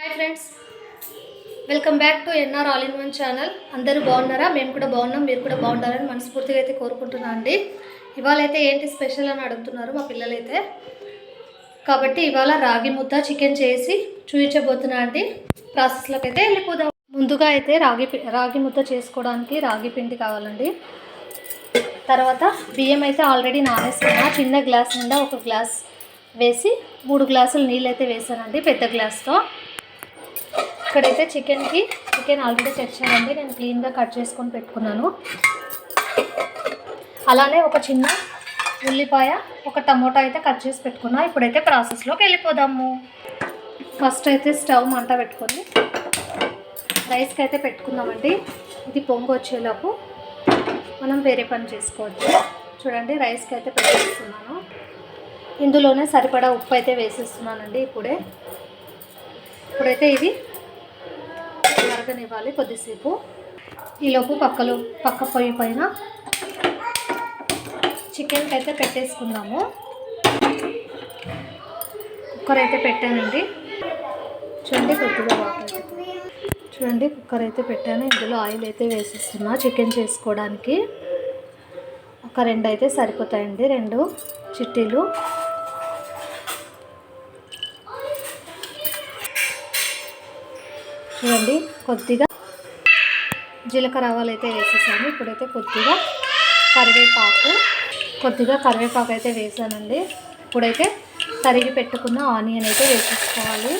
Hi friends welcome back to NR all in one channel అందరూ బాగున్నారా? మేము కూడా బాగున్నాం. మీరు కూడా బాగుండాలని మనస్ఫూర్తిగా అయితే కోరుకుంటున్నాను అండి. ఇవాళ అయితే ఏంటి స్పెషల్ అని అడుగుతున్నారు మా పిల్లలైతే. కాబట్టి ఇవాళ రాగి ముద్ద చికెన్ చేసి చూపించబోతున్నా అండి. ప్రాసెస్లోకి అయితే వెళ్ళిపోదాం. ముందుగా అయితే రాగి రాగి ముద్ద చేసుకోవడానికి రాగి పిండి కావాలండి. తర్వాత బియ్యం అయితే ఆల్రెడీ నానేసుకున్నా. చిన్న గ్లాస్ నిండా ఒక గ్లాస్ వేసి మూడు గ్లాసులు నీళ్ళు అయితే వేసానండి పెద్ద గ్లాస్తో. ఇక్కడైతే చికెన్కి చికెన్ ఆల్రెడీ తెచ్చానండి. నేను క్లీన్గా కట్ చేసుకొని పెట్టుకున్నాను. అలానే ఒక చిన్న ఉల్లిపాయ ఒక టమోటా అయితే కట్ చేసి పెట్టుకున్నా. ఇప్పుడైతే ప్రాసెస్లోకి వెళ్ళిపోదాము. ఫస్ట్ అయితే స్టవ్ మంట పెట్టుకొని రైస్కి అయితే పెట్టుకుందామండి. ఇది పొంగు వచ్చేలోపు మనం వేరే పని చేసుకోవచ్చు. చూడండి రైస్కి అయితే పెట్టేస్తున్నాను. ఇందులోనే సరిపడా ఉప్పు అయితే వేసేస్తున్నానండి ఇప్పుడే. ఇప్పుడైతే ఇది మరగనివ్వాలి కొద్దిసేపు. ఈలోపు పక్కలు పక్క పొయ్యి పైన చికెన్కి అయితే పెట్టేసుకుందాము. కుక్కర్ అయితే పెట్టానండి. చూడండి కొద్దిగా వాటర్ చూడండి కుక్కర్ అయితే పెట్టాను. ఇందులో ఆయిల్ అయితే వేసేస్తున్నా చికెన్ చేసుకోవడానికి. ఒక రెండు అయితే సరిపోతాయండి. రెండు చిట్టీలు. చూడండి కొద్దిగా జీలకర్ర ఆవాలు అయితే వేసేసాను. ఇప్పుడైతే కొద్దిగా కరివేపాకు కొద్దిగా కరివేపాకు అయితే వేసానండి. ఇప్పుడైతే తరిగి పెట్టుకున్న ఆనియన్ అయితే వేసేసుకోవాలి.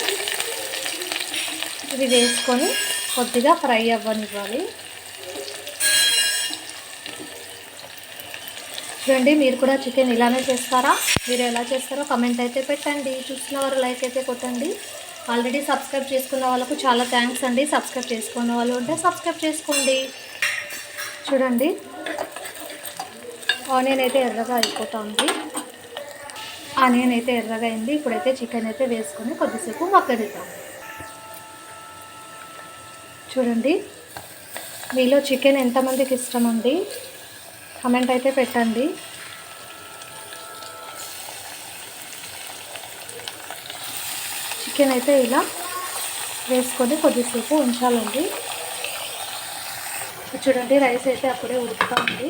ఇది వేసుకొని కొద్దిగా ఫ్రై అవ్వనివ్వాలి. చూడండి మీరు కూడా చికెన్ ఇలానే చేస్తారా? మీరు ఎలా చేస్తారో కమెంట్ అయితే పెట్టండి. చూసిన వారు లైక్ అయితే కొట్టండి. ఆల్రెడీ సబ్స్క్రైబ్ చేసుకున్న వాళ్ళకు చాలా థ్యాంక్స్ అండి. సబ్స్క్రైబ్ చేసుకున్న వాళ్ళు ఉంటే సబ్స్క్రైబ్ చేసుకోండి. చూడండి. ఆనియన్ అయితే ఎర్రగా అయిపోతుంది. ఆనియన్ అయితే ఎర్రగా అయింది. ఇప్పుడైతే చికెన్ అయితే వేసుకొని కొద్దిసేపు మగ్గనిద్దాం. చూడండి. మీలో చికెన్ ఎంతమందికి ఇష్టం అండి? కమెంట్ అయితే పెట్టండి. చికెన్ అయితే ఇలా వేసుకొని కొద్దిసేపు ఉంచాలండి. చూడండి రైస్ అయితే అప్పుడే ఉడుకుతా ఉంది.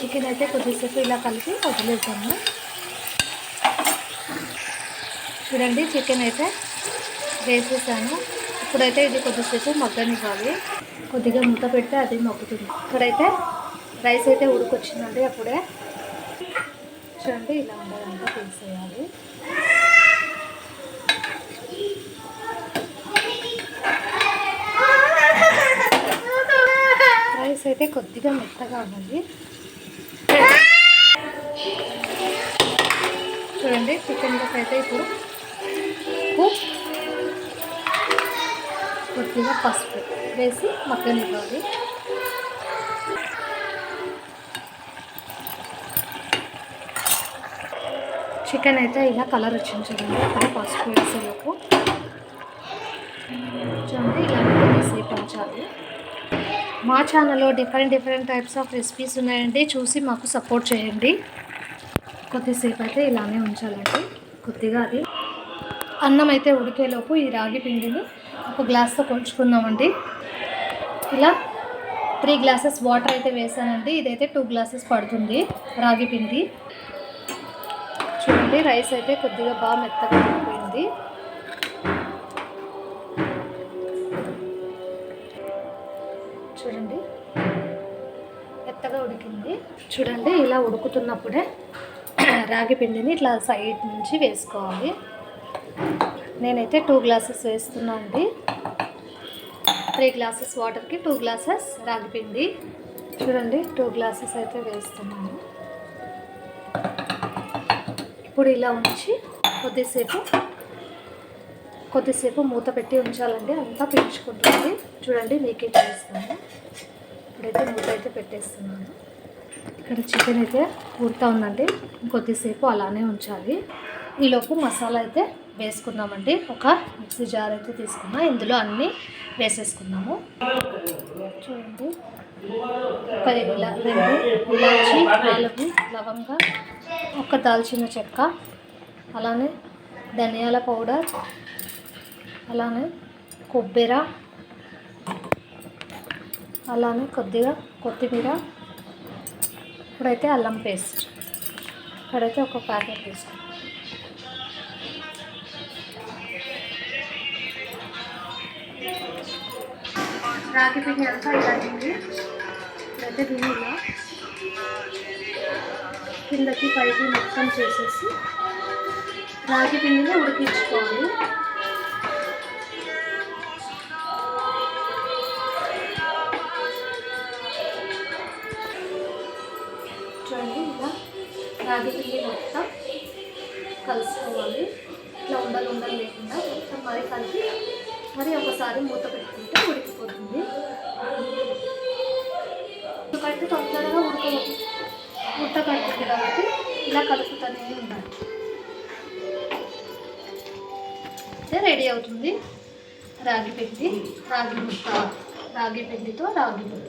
చికెన్ అయితే కొద్దిసేపు ఇలా కలిపి వదిలేసాము చూడండి చికెన్ అయితే వేసేసాను. ఇప్పుడైతే ఇది కొద్దిసేపు మగ్గనివ్వాలి. కొద్దిగా మూత పెడితే అది మగ్గుతుంది. ఇక్కడైతే రైస్ అయితే ఉడికొచ్చిందండి అప్పుడే. చూడండి ఇలా ఉండాలంటే తీసేయాలి. రైస్ అయితే కొద్దిగా మెత్తగా ఉన్నది చూడండి చికెన్లోకి అయితే ఇప్పుడు ఉప్పు కొద్దిగా పసుపు వేసి మగ్గనివ్వాలి చికెన్ అయితే ఇలా కలర్ వచ్చింది చూడండి ఇక్కడ పసుపు వేసేలోపు. చూడండి ఇలా కొద్దిసేపు ఉంచాలి మా ఛానల్లో different different types of recipes ఉన్నాయండి. చూసి మాకు సపోర్ట్ చేయండి. కొద్దిసేపు అయితే ఇలానే ఉంచాలండి. కొద్దిగా అది అన్నం అయితే ఉడికేలోపు ఈ రాగి పిండిని ఒక గ్లాస్తో కొలుచుకుందామండి. ఇలా త్రీ గ్లాసెస్ వాటర్ అయితే వేసానండి. ఇదైతే టూ గ్లాసెస్ పడుతుంది రాగి పిండి. చూడండి రైస్ అయితే కొద్దిగా బాగా మెత్తగా అయిపోయింది చూడండి. మెత్తగా ఉడికింది. చూడండి ఇలా ఉడుకుతున్నప్పుడే రాగి పిండిని ఇట్లా సైడ్ నుంచి వేసుకోవాలి. నేనైతే టూ గ్లాసెస్ వేస్తున్నా అండి. త్రీ గ్లాసెస్ వాటర్కి టూ గ్లాసెస్ రాగి పిండి. చూడండి టూ గ్లాసెస్ అయితే వేస్తున్నాను. ఇప్పుడు ఇలా ఉంచి కొద్దిసేపు కొద్దిసేపు మూత పెట్టి ఉంచాలండి. అంతా పీల్చుకుంటుంది. చూడండి మీకే చేస్తాను ఇప్పుడైతే మూత అయితే పెట్టేస్తున్నాను. ఇక్కడ చికెన్ అయితే ఉడతా ఉందండి. కొద్దిసేపు అలానే ఉంచాలి. ఈలోపు మసాలా అయితే వేసుకుందామండి. ఒక మిక్సీ జార్ అయితే తీసుకున్నా. ఇందులో అన్నీ వేసేసుకున్నాము. చూడండి. ఒక ఇలా రెండు ఇలాచి నాలుగు లవంగా ఒక దాల్చిన చెక్క అలానే ధనియాల పౌడర్ అలానే కొబ్బరి అలానే కొద్దిగా కొత్తిమీర ఇప్పుడైతే అల్లం పేస్ట్. ఇక్కడైతే ఒక ప్యాకెట్ తీసుకుంటాం రాగి పిండి అంతా ఇలా అయింది ఇప్పుడైతే దీన్ని ఇలా కిందకి పైకి మొత్తం చేసేసి రాగి పిండిని ఉడికించుకోవాలి. రాగి పిండి మొత్తం కలుసుకోవాలి. ఇట్లా ఉండలు ఉండలు లేకుండా మొత్తం మరి కలిపి మరి ఒకసారి మూత పెట్టుకుంటే ఉడికిపోతుంది. ఎందుకంటే తొందరగా ఉడకదు ముట్ట కడుతుంది కాబట్టి ఇలా కలుపుతూనే ఉండాలి. అయితే రెడీ అవుతుంది రాగి పిండి రాగి ముద్ద రాగి పిండితో రాగి ముద్ద.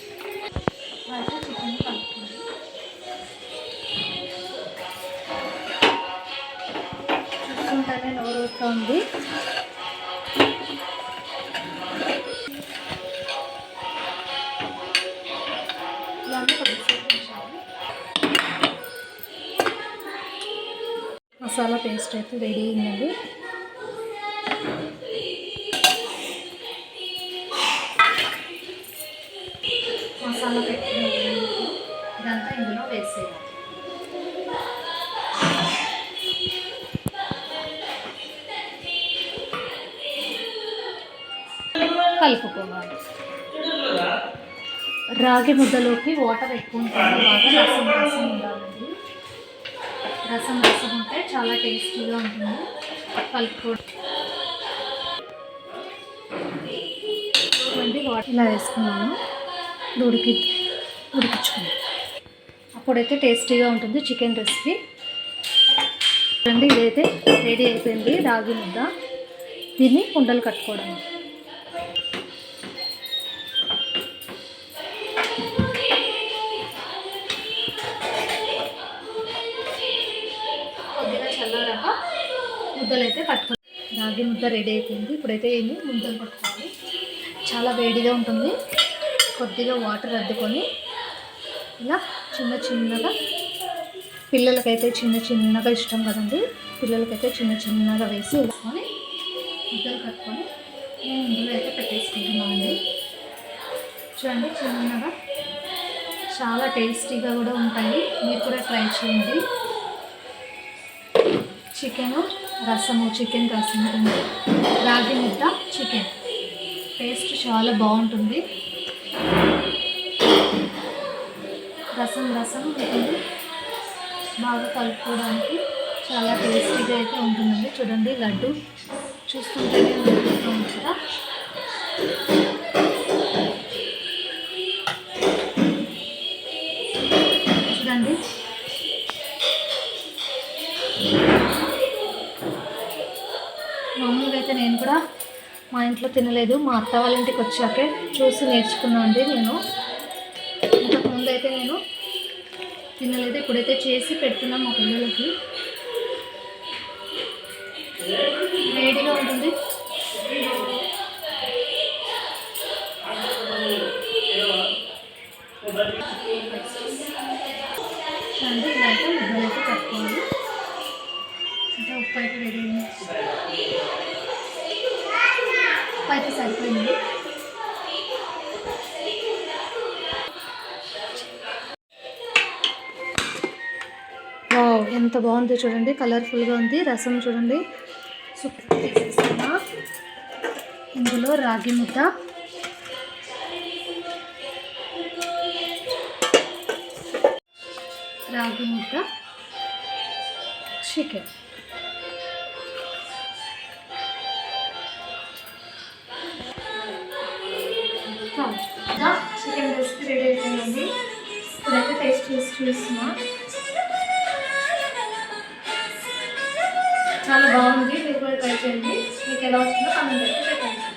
చూస్తుంటేనే నోరుతూ ఉంది మసాలా పేస్ట్ అయితే రెడీ అయిందండి. మసాలా పెట్టిన ఇదంతా ఇందులో వేసేయాలి. కలుపుకోవాలి. రాగి ముద్దలోకి వాటర్ ఎక్కువ ఉంటుంది బాగా రసం రసం ఉండాలండి. రసం రసం ఉంటే చాలా టేస్టీగా ఉంటుంది. కలుపుకోవడం. వాటర్ ఇలా వేసుకున్నాను. ఇప్పుడు ఉడికి ఉడికించుకున్నాను అప్పుడైతే టేస్టీగా ఉంటుంది చికెన్ రెసిపీ. చూడండి ఇదైతే రెడీ అయిపోయింది రాగి ముద్ద. దీన్ని కుండలు కట్టుకోవడం. ముద్దలు అయితే కట్టుకో రాగి ముద్ద రెడీ అయిపోయింది. ఇప్పుడైతే ఏంటి ముద్దలు పట్టుకోవాలి. చాలా వేడిగా ఉంటుంది. కొద్దిగా వాటర్ అద్దుకొని ఇలా చిన్న చిన్నగా పిల్లలకైతే చిన్న చిన్నగా ఇష్టం కదండి. పిల్లలకైతే చిన్న చిన్నగా వేసి వేసుకొని ముద్దలు కట్టుకొని నేను ఇందులో అయితే పెట్టేసుకుంటున్నామండి చూడండి చిన్నగా చాలా టేస్టీగా కూడా ఉంటాయి. మీరు కూడా ట్రై చేయండి. చికెన్ రసము చికెన్ రసము ఉంది రాగి ముద్ద చికెన్. టేస్ట్ చాలా బాగుంటుంది. రసం రసం ఉంటుంది బాగా కలుపుకోవడానికి చాలా టేస్టీగా అయితే ఉంటుందండి. చూడండి లడ్డు చూస్తుంటేనే ఉంటుంది కదా. చూడండి మామూలుగా అయితే నేను కూడా మా ఇంట్లో తినలేదు. మా అత్త వాళ్ళ ఇంటికి వచ్చాకే చూసి నేర్చుకున్నాను అండి నేను. ఇంతకుముందు అయితే నేను తినలేదు. ఇప్పుడైతే చేసి పెడుతున్నాం మా పిల్లలకి. వేడిగా ఉంటుంది. అంటే ఇలా అయితే ముద్దలు అయితే కట్టుకోవాలి. అంటే ఉప్పు రెడీ సరిపోయింది వావ్ ఎంత బాగుంది చూడండి. కలర్ఫుల్గా ఉంది. రసం చూడండి. సూపర్ తీసేస్తున్నా ఇందులో రాగి ముద్ద. రాగి ముద్ద. చికెన్ చేసి చూసిన చాలా బాగుంది. మీరు కూడా ట్రై చేయండి. మీకు ఎలా వచ్చిందో కామెంట్ అయితే పెట్టండి